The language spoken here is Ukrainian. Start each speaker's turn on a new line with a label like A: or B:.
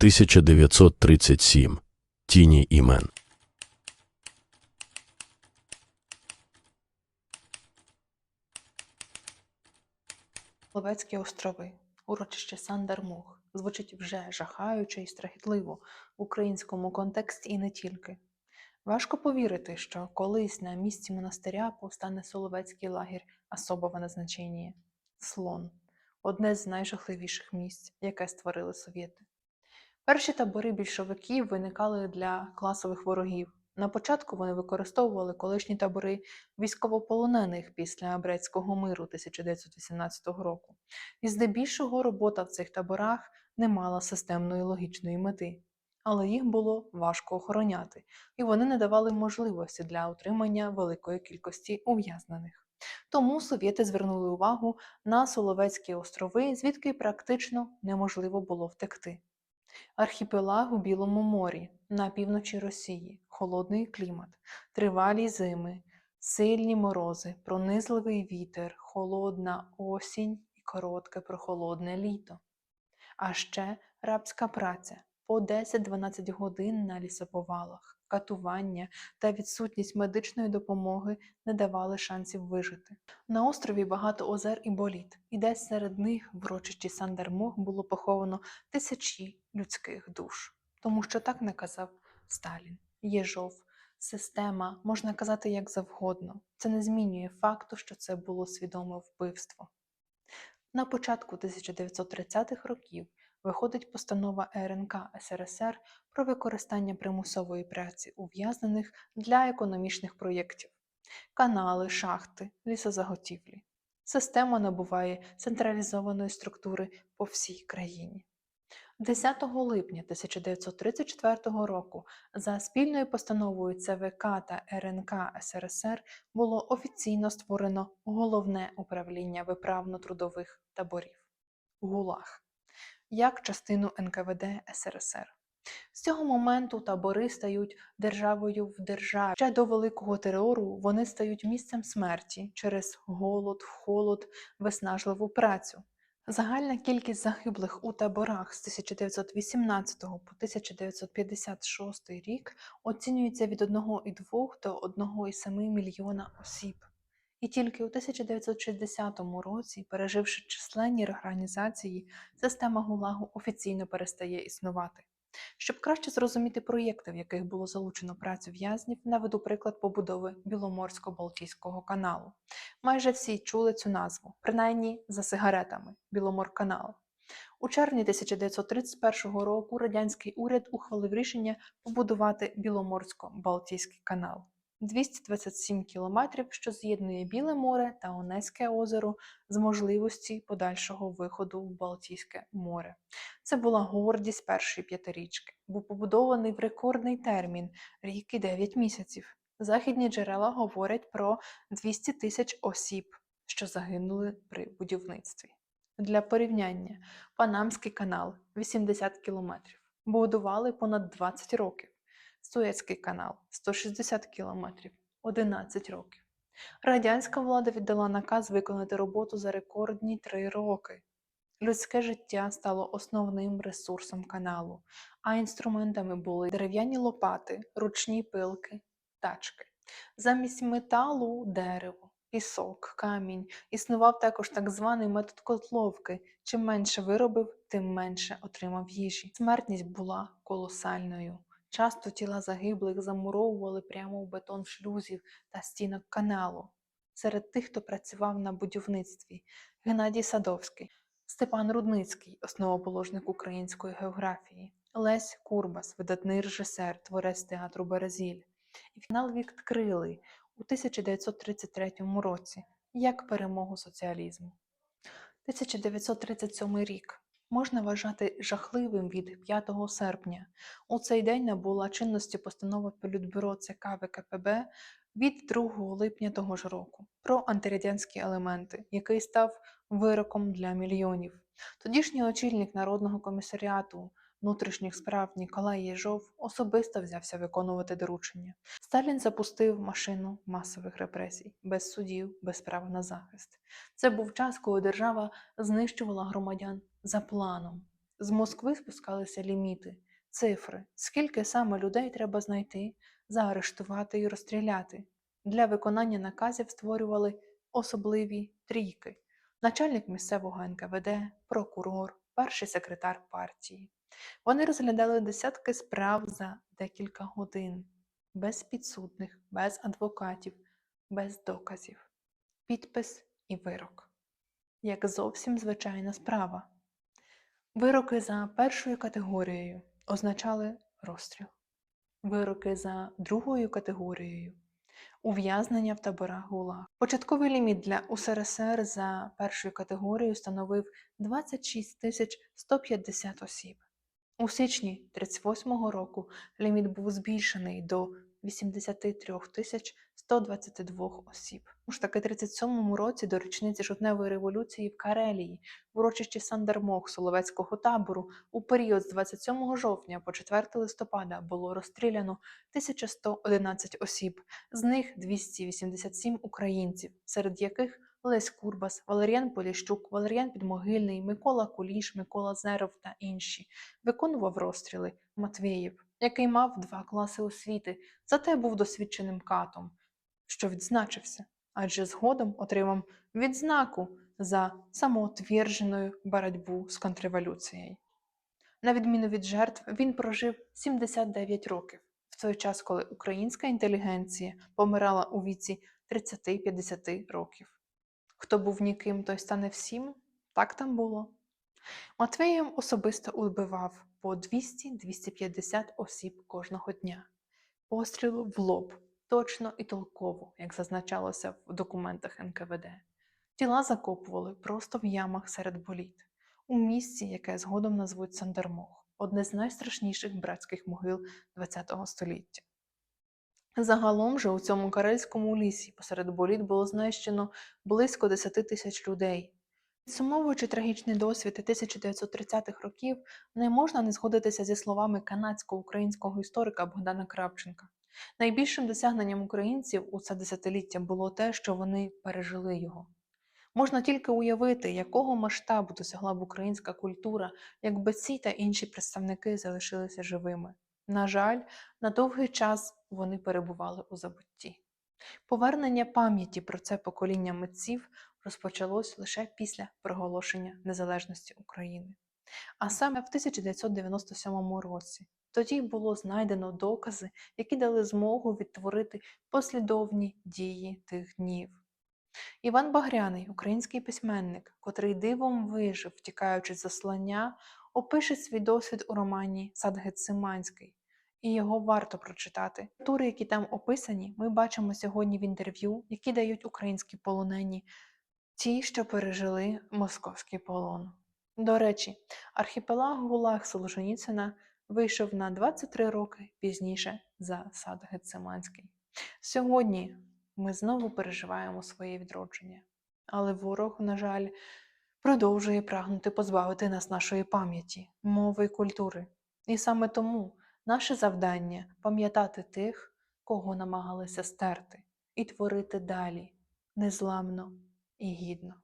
A: 1937. Тіні імен.
B: Ловецькі острови, урочище Сандармох, звучить вже жахаюче і страхітливо в українському контексті і не тільки. Важко повірити, що колись на місці монастиря повстане Соловецький лагерь особого назначення Слон одне з найжахливіших місць, яке створили совєти. Перші табори більшовиків виникали для класових ворогів. На початку вони використовували колишні табори військовополонених після Брестського миру 1918 року. І здебільшого робота в цих таборах не мала системної логічної мети, але їх було важко охороняти, і вони не давали можливості для утримання великої кількості ув'язнених. Тому совєти звернули увагу на Соловецькі острови, звідки практично неможливо було втекти. Архіпелаг у Білому морі, на півночі Росії, холодний клімат, тривалі зими, сильні морози, пронизливий вітер, холодна осінь і коротке прохолодне літо. А ще рабська праця. По 10-12 годин на лісоповалах, катування та відсутність медичної допомоги не давали шансів вижити. На острові багато озер і боліт, і десь серед них в урочищі Сандармох було поховано тисячі людських душ. Тому що так наказав Сталін, Єжов, система, можна казати як завгодно. Це не змінює факту, що це було свідоме вбивство. На початку 1930-х років виходить постанова РНК СРСР про використання примусової праці ув'язнених для економічних проєктів, канали, шахти, лісозаготівлі. Система набуває централізованої структури по всій країні. 10 липня 1934 року за спільною постановою ЦВК та РНК СРСР було офіційно створено головне управління виправно-трудових таборів ГУЛАГ як частину НКВД СРСР. З цього моменту табори стають державою в державі. Ще до великого терору вони стають місцем смерті через голод, холод, виснажливу працю. Загальна кількість загиблих у таборах з 1918 по 1956 рік оцінюється від 1,2 до 1,7 мільйона осіб. І тільки у 1960 році, переживши численні реорганізації, система ГУЛАГу офіційно перестає існувати. Щоб краще зрозуміти проєкти, в яких було залучено працю в'язнів, наведу приклад побудови Біломорсько-Балтійського каналу. Майже всі чули цю назву, принаймні за сигаретами Біломорканал. У червні 1931 року радянський уряд ухвалив рішення побудувати Біломорсько-Балтійський канал. 227 кілометрів, що з'єднує Біле море та Онезьке озеро з можливості подальшого виходу в Балтійське море. Це була гордість першої п'ятирічки. Був побудований в рекордний термін рік і 9 місяців. Західні джерела говорять про 200 тисяч осіб, що загинули при будівництві. Для порівняння, Панамський канал 80 кілометрів. Будували понад 20 років. Суецький канал 160 кілометрів 11 років. Радянська влада віддала наказ виконати роботу за рекордні три роки. Людське життя стало основним ресурсом каналу, а інструментами були дерев'яні лопати, ручні пилки, тачки. Замість металу дерево, пісок, камінь. Існував також так званий метод котловки. Чим менше виробив, тим менше отримав їжі. Смертність була колосальною. Часто тіла загиблих замуровували прямо в бетон шлюзів та стінок каналу. Серед тих, хто працював на будівництві Геннадій Садовський, Степан Рудницький, основоположник української географії, Лесь Курбас, видатний режисер, творець театру Березіль. І фінал відкрили у 1933 році як перемогу соціалізму. 1937 рік можна вважати жахливим від 5 серпня. У цей день набула чинності постанова Політбюро ЦК ВКПБ від 2 липня того ж року про антирадянські елементи, який став вироком для мільйонів. Тодішній очільник Народного комісаріату внутрішніх справ Ніколай Єжов особисто взявся виконувати доручення. Сталін запустив машину масових репресій без судів, без права на захист. Це був час, коли держава знищувала громадян за планом. З Москви спускалися ліміти, цифри, скільки саме людей треба знайти, заарештувати і розстріляти. Для виконання наказів створювали особливі трійки начальник місцевого НКВД, прокурор, перший секретар партії. Вони розглядали десятки справ за декілька годин, без підсудних, без адвокатів, без доказів. Підпис і вирок. Як зовсім звичайна справа. Вироки за першою категорією означали розстріл. Вироки за другою категорією ув'язнення в таборах ГУЛАГ. Початковий ліміт для УСРСР за першою категорією становив 26 тисяч 150 осіб. У січні 1938 року ліміт був збільшений до 83 тисяч 122 осіб. У ж таки 37 році до річниці жовтневої революції в Карелії, в урочищі Сандермох Соловецького табору, у період з 27 жовтня по 4 листопада було розстріляно 1111 осіб, з них 287 українців, серед яких Лесь Курбас, Валеріан Поліщук, Валеріан Підмогильний, Микола Куліш, Микола Зеров та інші. Виконував розстріли Матвієв, який мав два класи освіти, зате був досвідченим катом, що відзначився, адже згодом отримав відзнаку за самоотверженою боротьбу з контрреволюцією. На відміну від жертв, він прожив 79 років, в той час, коли українська інтелігенція помирала у віці 30-50 років. Хто був ніким, той стане всім, так там було. Матвеєм особисто убивав по 200-250 осіб кожного дня. Постріли в лоб, точно і толково, як зазначалося в документах НКВД. Тіла закопували просто в ямах серед боліт, у місці, яке згодом назвуть Сандермох, одне з найстрашніших братських могил ХХ століття. Загалом же у цьому карельському лісі посеред боліт було знищено близько 10 тисяч людей. Підсумовуючи трагічний досвід 1930-х років, не можна не згодитися зі словами канадсько-українського історика Богдана Кравченка. Найбільшим досягненням українців у це десятиліття було те, що вони пережили його. Можна тільки уявити, якого масштабу досягла б українська культура, якби ці та інші представники залишилися живими. На жаль, на довгий час вони перебували у забутті. Повернення пам'яті про це покоління митців розпочалось лише після проголошення незалежності України. А саме в 1997 році. Тоді було знайдено докази, які дали змогу відтворити послідовні дії тих днів. Іван Багряний, український письменник, котрий дивом вижив, втікаючи з заслання, опише свій досвід у романі Сад Гециманський, і його варто прочитати. Тури, які там описані, ми бачимо сьогодні в інтерв'ю, які дають українські полонені, ті, що пережили московський полон. До речі, архіпелаг Гулаг Солженіцина вийшов на 23 роки пізніше за сад Гециманський. Сьогодні ми знову переживаємо своє відродження, але ворог, на жаль, продовжує прагнути позбавити нас нашої пам'яті, мови і культури. І саме тому наше завдання пам'ятати тих, кого намагалися стерти, і творити далі незламно і гідно.